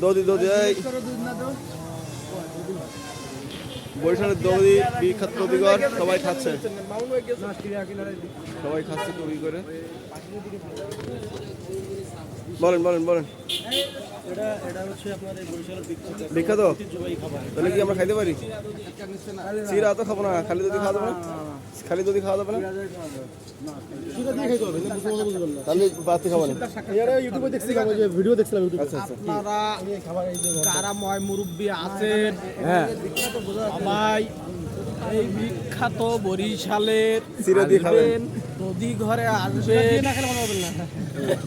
দৌদি দৌদি, এই। বরিশালের দৌড়ি বিখ্যাত দৌদিগর সবাই খাচ্ছে। সবাই খাচ্ছে তৈরি করে। বলেন বলেন বলেন। এটা এটা হচ্ছে আপনার বরিশালের বিখ্যাত বিখ্যাত? তাহলে কি আমরা খাইতে পারি? চিরা তো খাব না খালি দুধি খাওয়া যাবে না? খালি দুধি খাওয়া যাবে না? তাহলে বাতি খাব না ইউটিউবে দেখছি যে ভিডিও দেখছিলাম ইউটিউবে। আচ্ছা আচ্ছা। যারা ময় মুরব্বী আছেন হ্যাঁ। সবাই এই বিখ্যাত বরিশালের চিরা দিয়ে খাবেন। নদী ঘরে আসবেন। ভাষণ দিচ্ছি বলেন বলেন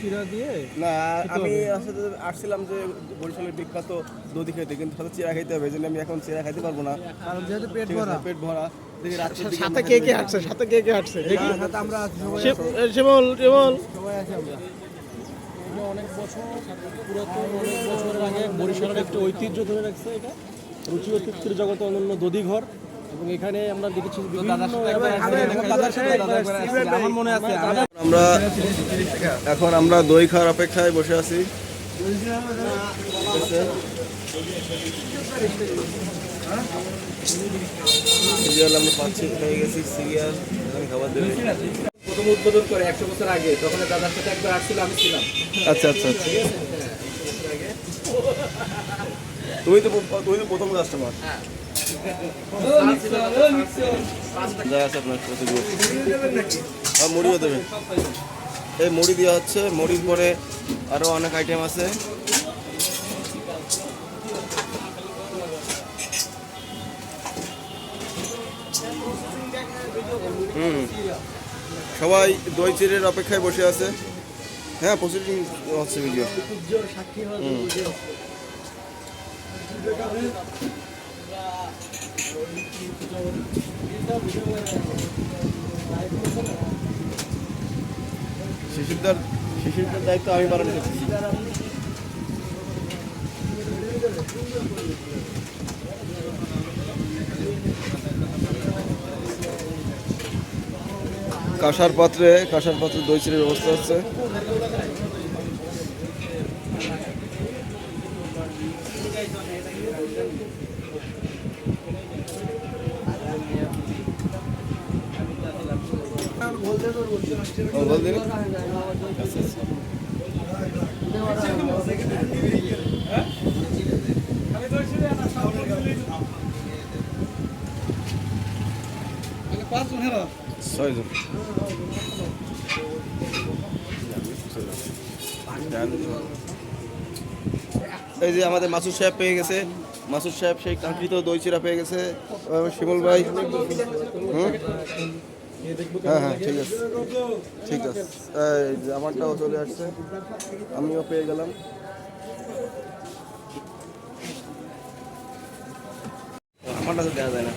চিরা দিয়ে না আমি আসলে আসছিলাম যে বরিশালের বিখ্যাত দধি খেতে কিন্তু সাথে চিরা খাইতে হবে জন্য আমি এখন চিরা খাইতে পারব না। কারণ যেহেতু পেট আছে, পেট ভরা। দেখি সাথে কে কে আসছে সাথে কে কে আসছে দেখি। আমরা শিমল শিমল। সবাই আছি আমরা। অনেক বছর পুরাতন অনেক বছরের আগে বরিশালের একটি ঐতিহ্য ধরে রাখছে এটা। রুচি ও তৃপ্তির জগতে অনন্য দধিঘর এবং এখানে আমরা দেখেছি আমার মনে আছে আমরা এখন আমরা দই খাওয়ার অপেক্ষায় বসে আছি। সিরিয়াল আমরা পাচ্ছি গেছি সিরিয়াল খাবার দেবে। প্রথম উদ্বোধন করে একশো বছর আগে তখন দাদার সাথে একবার আসছিল আমি ছিলাম। আচ্ছা আচ্ছা আচ্ছা। তুমি তো প- তুমি তো প্রথম কাস্টমার যা আছে আপনার আর মুড়িও দেবে এই মুড়ি দেওয়া হচ্ছে। মুড়ির পরে আরও অনেক আইটেম আছে। হুম। সবাই দই চিড়ের অপেক্ষায় বসে আছে। হ্যাঁ প্রসিডিং হচ্ছে ভিডিও শিশুদের শিশুদের দায়িত্ব আমি পালন করছি। কাঁসার পাত্রে কাঁসার পাত্রে দই চিড়ের ব্যবস্থা হচ্ছে ও, বল দিবি? আচ্ছা, আচ্ছা। এই যে আমাদের মাসুদ সাহেব পেয়ে গেছে। মাসুদ সাহেব সেই কাঙ্ক্ষিত দই চিরা পেয়ে গেছে। শিমুল ভাই। হুম? হ্যাঁ হ্যাঁ ঠিক আছে। ঠিক আছে। আমারটাও চলে আসছে। আমিও পেয়ে গেলাম। আমারটা তো দেওয়া যায় না।